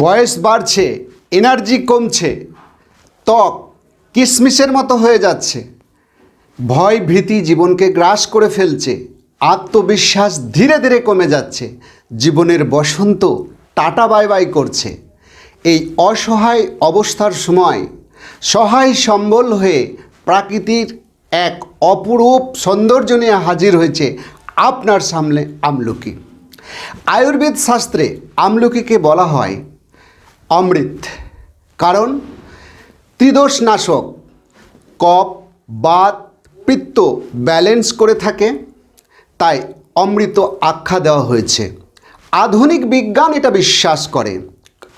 বয়স বাড়ছে এনার্জি কমছে, ত্বক কিশমিশের মতো হয়ে যাচ্ছে। ভয় ভীতি জীবনকে গ্রাস করে ফেলছে, আত্মবিশ্বাস ধীরে ধীরে কমে যাচ্ছে, জীবনের বসন্ত টাটা বাই বাই করছে। এই অসহায় অবস্থার সময় সহায় সম্বল হয়ে প্রাকৃতির এক অপরূপ সৌন্দর্য নিয়ে হাজির হয়েছে আপনার সামনে আমলকি। আয়ুর্বেদ শাস্ত্রে আমলকিকে বলা হয় অমৃত। কারণ ত্রিদোষ নাশক কপ, বাত, পিত্ত ব্যালেন্স করে থাকে, তাই অমৃত আখ্যা দেওয়া হয়েছে। আধুনিক বিজ্ঞান এটা বিশ্বাস করে।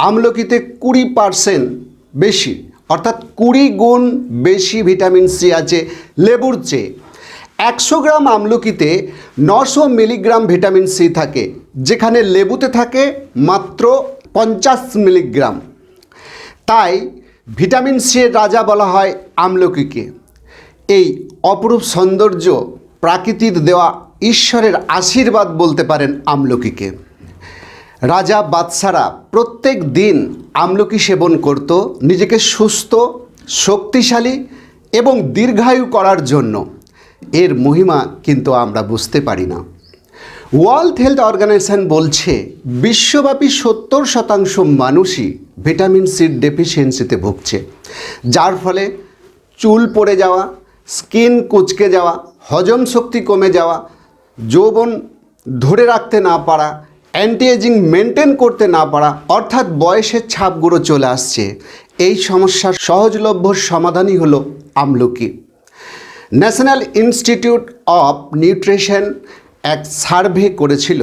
আমলকিতে কুড়ি পার্সেন্ট বেশি, অর্থাৎ কুড়ি গুণ বেশি ভিটামিন সি আছে লেবুর চেয়ে। একশো গ্রাম আমলকিতে নশো মিলিগ্রাম ভিটামিন সি থাকে, যেখানে লেবুতে থাকে মাত্র পঞ্চাশ মিলিগ্রাম। তাই ভিটামিন সি এর রাজা বলা হয় আমলকিকে। এই অপরূপ সৌন্দর্য প্রাকৃতির দেওয়া ঈশ্বরের আশীর্বাদ বলতে পারেন আমলকিকে। রাজা বাদশারা প্রত্যেক দিন আমলকি সেবন করত, নিজেকে সুস্থ, শক্তিশালী এবং দীর্ঘায়ু করার জন্য। এর মহিমা কিন্তু আমরা বুঝতে পারি না। ওয়ার্ল্ড হেলথ অর্গানাইজেশন বলছে, বিশ্বব্যাপী সত্তর শতাংশ মানুষই ভিটামিন সির ডেফিসিয়েন্সিতে ভুগছে। যার ফলে চুল পড়ে যাওয়া, স্কিন কুচকে যাওয়া, হজম শক্তি কমে যাওয়া, যৌবন ধরে রাখতে না পারা অ্যান্টি এজিং মেনটেন করতে না পারা, অর্থাৎ বয়সের ছাপগুলো চলে আসছে। এই সমস্যার সহজলভ্য সমাধানই হলো আমলকি। ন্যাশনাল ইনস্টিটিউট অফ নিউট্রিশন এক সার্ভে করেছিল,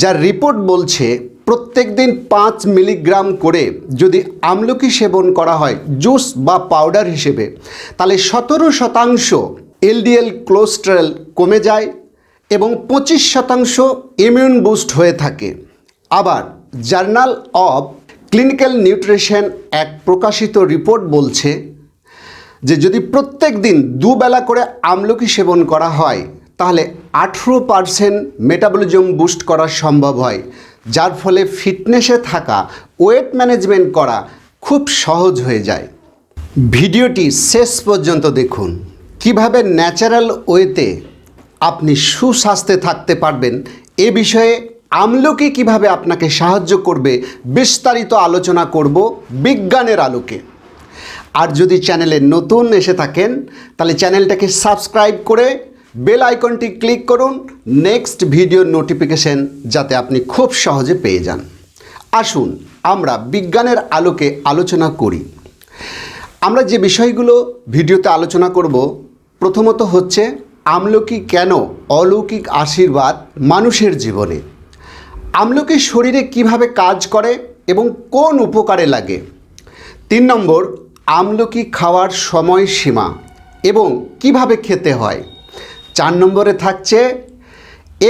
যার রিপোর্ট বলছে প্রত্যেক দিন পাঁচ মিলিগ্রাম করে যদি আমলকি সেবন করা হয়, জুস বা পাউডার হিসেবে, তাহলে সতেরো শতাংশ এলডিএল কোলেস্টেরল কমে যায় এবং পঁচিশ শতাংশ ইমিউন বুস্ট হয়ে থাকে। আবার জার্নাল অফ ক্লিনিক্যাল নিউট্রিশন এক প্রকাশিত রিপোর্ট বলছে যে যদি প্রত্যেক দিন দুবেলা করে আমলকি সেবন করা হয় তাহলে আঠেরো পারসেন্ট মেটাবলিজম বুস্ট করা সম্ভব হয়, যার ফলে ফিটনেসে থাকা ওয়েট ম্যানেজমেন্ট করা খুব সহজ হয়ে যায়। ভিডিওটি শেষ পর্যন্ত দেখুন। কীভাবে ন্যাচারাল ওয়েতে আপনি সুস্বাস্থ্যে থাকতে পারবেন, এ বিষয়ে আমলকি কীভাবে আপনাকে সাহায্য করবে, বিস্তারিত আলোচনা করব বিজ্ঞানের আলোকে। আর যদি চ্যানেলে নতুন এসে থাকেন, তাহলে চ্যানেলটাকে সাবস্ক্রাইব করে বেল আইকনটি ক্লিক করুন। নেক্সট ভিডিও নোটিফিকেশন যাতে আপনি খুব সহজে পেয়ে যান। আসুন, আমরা বিজ্ঞানের আলোকে আলোচনা করি। আমরা যে বিষয়গুলো ভিডিওতে আলোচনা করব, প্রথমত হচ্ছে, আমলকি কেন অলৌকিক আশীর্বাদ মানুষের জীবনে? আমলকি শরীরে কীভাবে কাজ করে এবং কোন উপকারে লাগে? তিন নম্বর, আমলকি খাওয়ার সময়সীমা এবং কীভাবে খেতে হয়? চার নম্বরে থাকছে,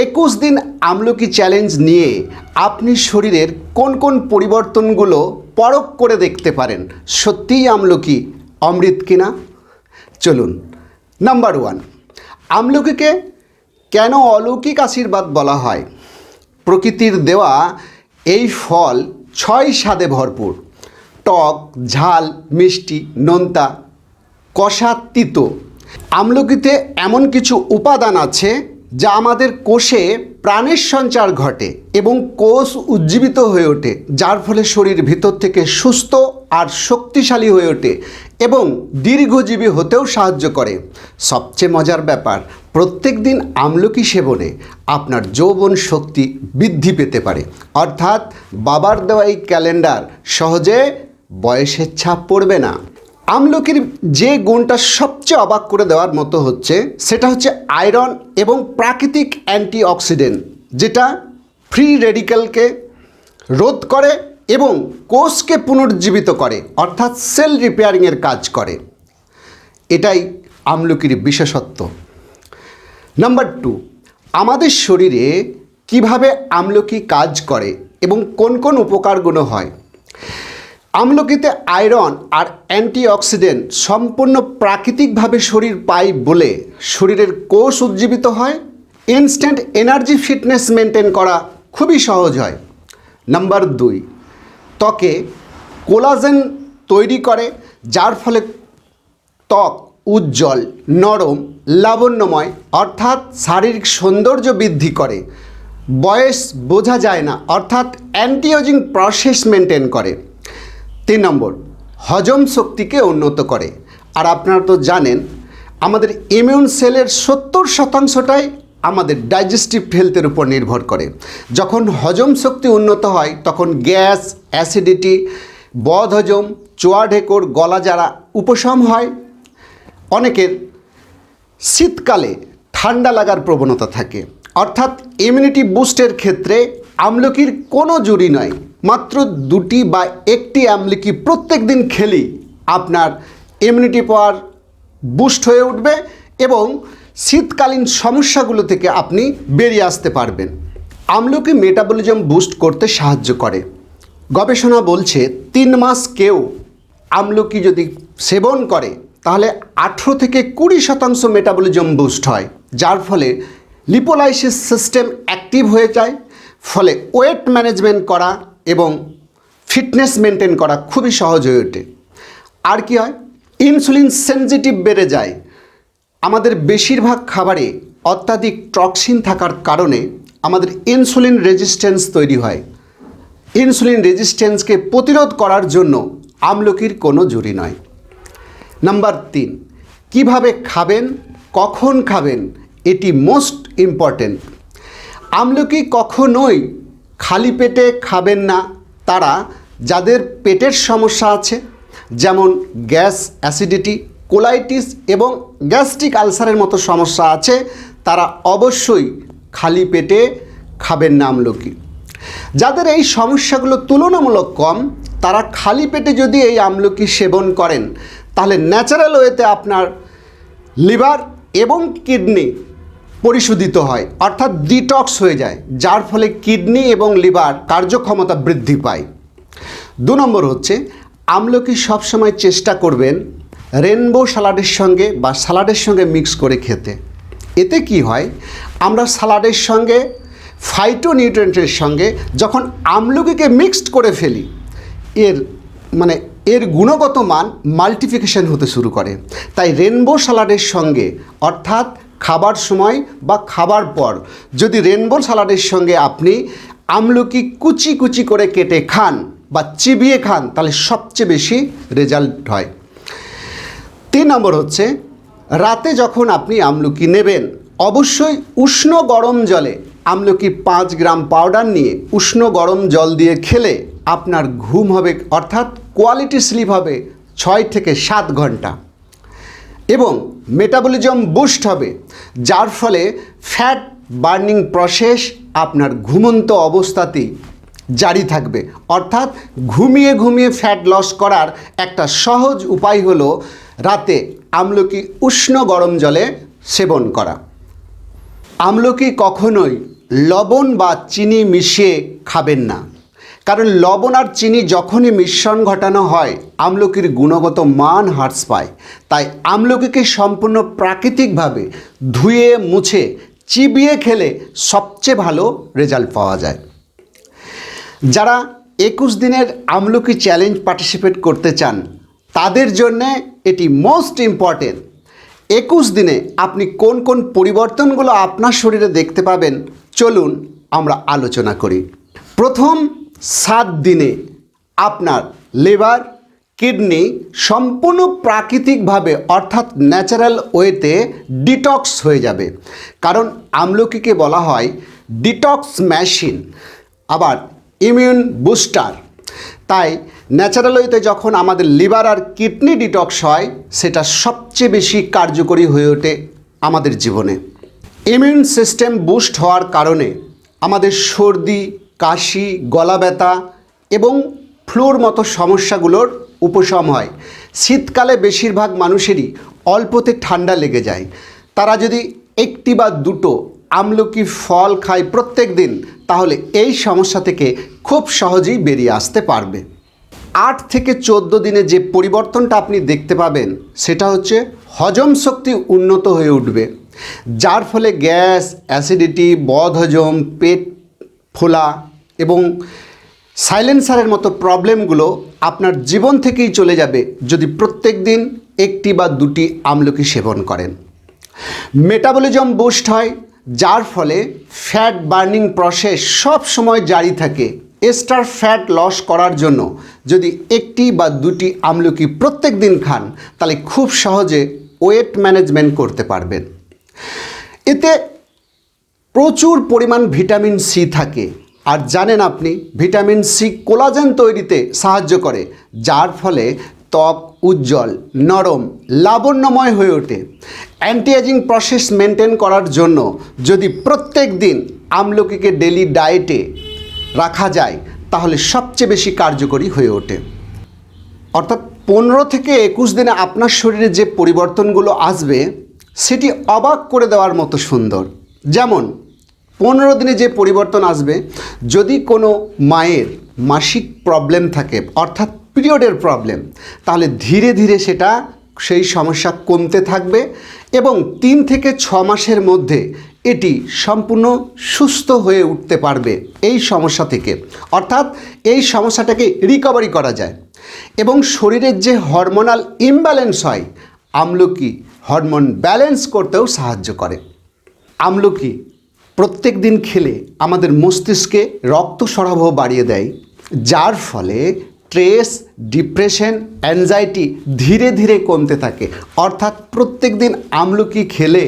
একুশ দিন আমলকি চ্যালেঞ্জ নিয়ে আপনি শরীরের কোন কোন পরিবর্তনগুলো পরখ করে দেখতে পারেন, সত্যিই আমলকি অমৃত কিনা? চলুন নাম্বার ওয়ান আমলকিকে কেন অলৌকিক আশীর্বাদ বলা হয়? প্রকৃতির দেওয়া এই ফল ছয় স্বাদে ভরপুর, টক, ঝাল, মিষ্টি, নোনতা, কষা, তিতো। আমলকিতে এমন কিছু উপাদান আছে যা আমাদের কোষে প্রাণের সঞ্চার ঘটে এবং কোষ উজ্জীবিত হয়ে ওঠে, যার ফলে শরীর ভিতর থেকে সুস্থ আর শক্তিশালী হয়ে ওঠে এবং দীর্ঘজীবী হতেও সাহায্য করে। সবচেয়ে মজার ব্যাপার, প্রত্যেক দিন আমলকি সেবনে আপনার যৌবন শক্তি বৃদ্ধি পেতে পারে। অর্থাৎ বাবার দেওয়া এই ক্যালেন্ডার সহজে বয়সের ছাপ পড়বে না। আমলকির যে গুণটা সবচেয়ে অবাক করে দেওয়ার মতো হচ্ছে, সেটা হচ্ছে আয়রন এবং প্রাকৃতিক অ্যান্টিঅক্সিডেন্ট, যেটা ফ্রি রেডিক্যালকে রোধ করে এবং কোষকে পুনর্জীবিত করে, অর্থাৎ সেল রিপেয়ারিংয়ের কাজ করে। এটাই আমলকির বিশেষত্ব। নাম্বার টু, আমাদের শরীরে কীভাবে আমলকি কাজ করে এবং কোন কোন উপকারগুলো হয়? আমলকিতে আয়রন আর অ্যান্টিঅক্সিডেন্ট সম্পূর্ণ প্রাকৃতিকভাবে শরীর পায় বলে শরীরের কোষ উজ্জীবিত হয়। ইনস্ট্যান্ট এনার্জি ফিটনেস মেনটেন করা খুবই সহজ হয়। নাম্বার দুই, ত্বকে কোলাজেন তৈরি করে, যার ফলে ত্বক উজ্জ্বল, নরম, লাবণ্যময়, অর্থাৎ শারীরিক সৌন্দর্য বৃদ্ধি করে। বয়স বোঝা যায় না, অর্থাৎ অ্যান্টিওজিং প্রসেস মেনটেন করে। তিন নম্বর, হজম শক্তিকে উন্নত করে। আর আপনারা তো জানেন, আমাদের ইমিউন সেলের সত্তর শতাংশটাই আমাদের ডাইজেস্টিভ হেলথের উপর নির্ভর করে। যখন হজম শক্তি উন্নত হয়, তখন গ্যাস অ্যাসিডিটি বদহজম চোয়া ঢেকর, গলা যারা উপশম হয়, অনেকের শীতকালে ঠান্ডা লাগার প্রবণতা থাকে। অর্থাৎ ইমিউনিটি বুস্টের ক্ষেত্রে আমলকির কোনো জুড়ি নয়। মাত্র দুটি বা একটি আমলকি প্রত্যেক দিন খেলেই আপনার ইমিউনিটি পাওয়ার বুস্ট হয়ে উঠবে এবং শীতকালীন সমস্যাগুলো থেকে আপনি বেরিয়ে আসতে পারবেন। আমলকি মেটাবলিজম বুস্ট করতে সাহায্য করে। গবেষণা বলছে তিন মাস কেউ আমলকি যদি সেবন করে, তাহলে আঠেরো থেকে কুড়ি শতাংশ মেটাবলিজম বুস্ট হয়, যার ফলে লিপোলাইসিস সিস্টেম অ্যাক্টিভ হয়ে যায়, ফলে ওয়েট ম্যানেজমেন্ট করা এবং ফিটনেস মেনটেন করা খুবই সহজ হয়ে ওঠে। আর কি হয়? ইনসুলিন সেনজিটিভ বেড়ে যায়। আমাদের বেশিরভাগ খাবারে অত্যাধিক টক্সিন থাকার কারণে আমাদের ইনসুলিন রেজিস্ট্যান্স তৈরি হয়। ইনসুলিন রেজিস্ট্যান্সকে প্রতিরোধ করার জন্য আমলকির কোনো জুরি নয়। নাম্বার তিন, কীভাবে খাবেন, কখন খাবেন, এটি মোস্ট ইম্পর্ট্যান্ট আমলকি কখনোই খালি পেটে খাবেন না তারা যাদের পেটের সমস্যা আছে, যেমন গ্যাস অ্যাসিডিটি, কোলাইটিস এবং গ্যাস্ট্রিক আলসারের মতো সমস্যা আছে, তারা অবশ্যই খালি পেটে খাবেন না আমলকি। যাদের এই সমস্যাগুলো তুলনামূলক কম, তারা খালি পেটে যদি এই আমলকি সেবন করেন, তাহলে ন্যাচারাল ওয়েতে আপনার লিভার এবং কিডনি পরিশোধিত হয়, অর্থাৎ ডিটক্স হয়ে যায়, যার ফলে কিডনি এবং লিভার কার্যক্ষমতা বৃদ্ধি পায়। দু নম্বর হচ্ছে, আমলকি সবসময় চেষ্টা করবেন রেনবো সালাডের সঙ্গে বা সালাডের সঙ্গে মিক্স করে খেতে। এতে কি হয়, আমরা সালাডের সঙ্গে ফাইটো নিউট্রেন্টের সঙ্গে যখন আমলকিকে মিক্সড করে ফেলি, এর মানে এর গুণগত মান মাল্টিফিকেশন হতে শুরু করে। তাই রেনবো সালাডের সঙ্গে, অর্থাৎ খাবার সময় বা খাবার পর। যদি রেনবো সালাডের সঙ্গে আপনি আমলকি কুচি কুচি করে কেটে খান বা চিবিয়ে খান, তাহলে সবচেয়ে বেশি রেজাল্ট হয়। তিন নম্বর হচ্ছে, রাতে যখন আপনি আমলকি নেবেন, অবশ্যই উষ্ণ গরম জলে আমলকি পাঁচ গ্রাম পাউডার নিয়ে উষ্ণ গরম জল দিয়ে খেলে আপনার ঘুম হবে, অর্থাৎ কোয়ালিটি স্লিপ হবে ছয় থেকে সাত ঘণ্টা। এবং মেটাবলিজম বুস্ট হবে, যার ফলে ফ্যাট বার্নিং প্রসেস আপনার ঘুমন্ত অবস্থাতেই জারি থাকবে। অর্থাৎ ঘুমিয়ে ঘুমিয়ে ফ্যাট লস করার একটা সহজ উপায় হলো রাতে আমলকি উষ্ণ গরম জলে সেবন করা। আমলকি কখনোই লবণ বা চিনি মিশিয়ে খাবেন না। কারণ লবণ আর চিনি যখনই মিশ্রণ ঘটানো হয়, আমলকির গুণগত মান হ্রাস পায়। তাই আমলকিকে সম্পূর্ণ প্রাকৃতিকভাবে ধুয়ে, মুছে, চিবিয়ে খেলে সবচেয়ে ভালো রেজাল্ট পাওয়া যায়। যারা একুশ দিনের আমলকি চ্যালেঞ্জ পার্টিসিপেট করতে চান, তাদের জন্যে এটি মোস্ট ইম্পর্টেন্ট। একুশ দিনে আপনি কোন কোন পরিবর্তনগুলো আপনার শরীরে দেখতে পাবেন, চলুন আমরা আলোচনা করি। প্রথম সাত দিনে আপনার লিভার, কিডনি সম্পূর্ণ প্রাকৃতিকভাবে অর্থাৎ ন্যাচারাল ওয়েতে ডিটক্স হয়ে যাবে। কারণ আমলকিকে বলা হয় ডিটক্স মেশিন, আবার ইমিউন বুস্টার। তাই ন্যাচারাল ওয়েতে যখন আমাদের লিভার আর কিডনি ডিটক্স হয়, সেটা সবচেয়ে বেশি কার্যকরী হয়ে ওঠে আমাদের জীবনে। ইমিউন সিস্টেম বুস্ট হওয়ার কারণে আমাদের সর্দি কাশি, গলা ব্যথা এবং ফ্লুর মতো সমস্যাগুলোর উপশম হয়। শীতকালে বেশিরভাগ মানুষেরই অল্পতে ঠান্ডা লেগে যায়। তারা যদি একটি বা দুটো আমলকি ফল খায় প্রত্যেক দিন, তাহলে এই সমস্যা থেকে খুব সহজেই বেরিয়ে আসতে পারবে। আট থেকে চোদ্দ দিনে যে পরিবর্তনটা আপনি দেখতে পাবেন, সেটা হচ্ছে হজম শক্তি উন্নত হয়ে উঠবে, যার ফলে গ্যাস, অ্যাসিডিটি, বদহজম, পেট ফোলা এবং সাইলেন্সারের মতো প্রবলেমগুলো আপনার জীবন থেকেই চলে যাবে যদি প্রত্যেক দিন একটি বা দুটি আমলকি সেবন করেন। মেটাবলিজম বুস্ট হয়, যার ফলে ফ্যাট বার্নিং প্রসেস সব সময় জারি থাকে। এস্টার ফ্যাট লস করার জন্য যদি একটি বা দুটি আমলকি প্রত্যেক দিন খান, তাহলে খুব সহজে ওয়েট ম্যানেজমেন্ট করতে পারবেন। এতে প্রচুর পরিমাণ ভিটামিন সি থাকে। আর জানেন আপনি, ভিটামিন সি কোলাজেন তৈরিতে সাহায্য করে, যার ফলে ত্বক উজ্জ্বল, নরম, লাবণ্যময় হয়ে ওঠে। অ্যান্টি এজিং প্রসেস মেনটেন করার জন্য যদি প্রত্যেক দিন আমলকিকে ডেলি ডায়েটে রাখা যায়, তাহলে সবচেয়ে বেশি কার্যকরী হয়ে ওঠে। অর্থাৎ পনেরো থেকে একুশ দিনে আপনার শরীরে যে পরিবর্তনগুলো আসবে, সেটি অবাক করে দেওয়ার মতো সুন্দর। যেমন পনেরো দিনে যে পরিবর্তন আসবে, যদি কোনো মায়ের মাসিক প্রবলেম থাকে, অর্থাৎ পিরিয়ডের প্রবলেম তাহলে ধীরে ধীরে সেটা সেই সমস্যা কমতে থাকবে এবং তিন থেকে ছ মাসের মধ্যে এটি সম্পূর্ণ সুস্থ হয়ে উঠতে পারবে এই সমস্যা থেকে। অর্থাৎ এই সমস্যাটাকে রিকভারি করা যায়। এবং শরীরের যে হরমোনাল ইমব্যালেন্স হয়, আমলকি হরমোন ব্যালেন্স করতেও সাহায্য করে। আমলকি প্রত্যেক দিন খেলে আমাদের মস্তিষ্কে রক্ত সরবরাহ বাড়িয়ে দেয় যার ফলে স্ট্রেস, ডিপ্রেশন অ্যাংজাইটি ধীরে ধীরে কমতে থাকে। অর্থাৎ প্রত্যেক দিন আমলকি খেলে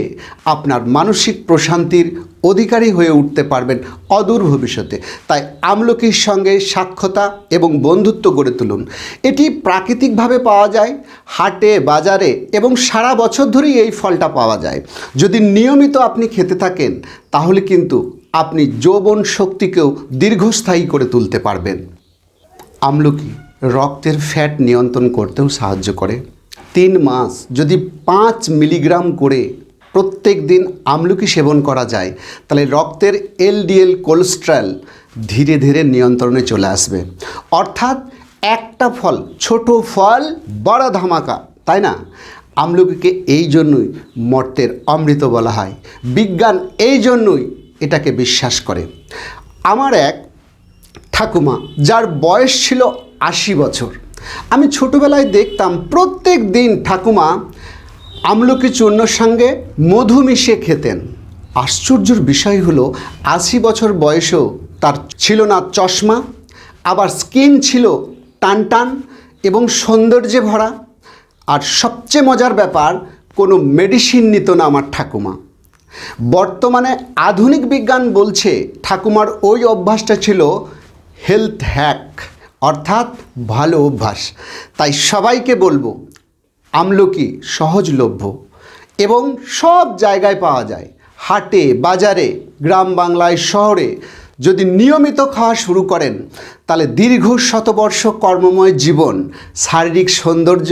আপনার মানসিক প্রশান্তির অধিকারী হয়ে উঠতে পারবেন অদূর ভবিষ্যতে। তাই আমলকির সঙ্গে সাক্ষতা এবং বন্ধুত্ব গড়ে তুলুন। এটি প্রাকৃতিকভাবে পাওয়া যায়, হাটে, বাজারে এবং সারা বছর ধরেই এই ফলটা পাওয়া যায়। যদি নিয়মিত আপনি খেতে থাকেন, তাহলে কিন্তু আপনি যৌবন শক্তিকেও দীর্ঘস্থায়ী করে তুলতে পারবেন। আমলকি রক্তের ফ্যাট নিয়ন্ত্রণ করতেও সাহায্য করে। তিন মাস যদি পাঁচ মিলিগ্রাম করে প্রত্যেক দিন আমলকি সেবন করা যায়, তাহলে রক্তের এলডিএল কোলেস্ট্রল ধীরে ধীরে নিয়ন্ত্রণে চলে আসবে। অর্থাৎ একটা ফল, ছোট ফল, বড় ধামাকা, তাই না? আমলকিকে এই জন্যই মর্তের অমৃত বলা হয়। বিজ্ঞান এই জন্যই এটাকে বিশ্বাস করে। আমার এক ঠাকুমা, যার বয়স ছিল আশি বছর। আমি ছোটোবেলায় দেখতাম প্রত্যেক দিন ঠাকুমা আমলকি চূর্ণর সঙ্গে মধু মিশিয়ে খেতেন। আশ্চর্যের বিষয় হলো, আশি বছর বয়সেও তার ছিল না চশমা, আবার স্কিন ছিল টান টান এবং সৌন্দর্যে ভরা। আর সবচেয়ে মজার ব্যাপার, কোনো মেডিসিন নিত না আমার ঠাকুমা। বর্তমানে আধুনিক বিজ্ঞান বলছে, ঠাকুমার ওই অভ্যাসটা ছিল হেলথ হ্যাক অর্থাৎ ভালো অভ্যাস। তাই সবাইকে বলব, আমলকি সহজলভ্য এবং সব জায়গায় পাওয়া যায়। হাটে, বাজারে, গ্রাম বাংলায়, শহরে যদি নিয়মিত খাওয়া শুরু করেন, তাহলে দীর্ঘ শতবর্ষ কর্মময় জীবন, শারীরিক সৌন্দর্য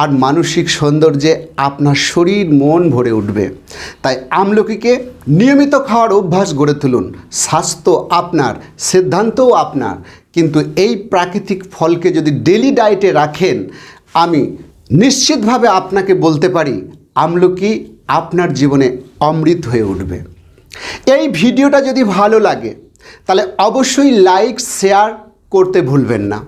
আর মানসিক সৌন্দর্যে আপনার শরীর, মন ভরে উঠবে। তাই আমলকিকে নিয়মিত খাওয়ার অভ্যাস গড়ে তুলুন। স্বাস্থ্য আপনার, সিদ্ধান্তও আপনার। কিন্তু এই প্রাকৃতিক ফলকে যদি ডেলি ডায়েটে রাখেন, আমি নিশ্চিতভাবে আপনাকে বলতে পারি, আমলকি আপনার জীবনে অমৃত হয়ে উঠবে। এই ভিডিওটা যদি ভালো লাগে, তাহলে অবশ্যই লাইক শেয়ার করতে ভুলবেন না।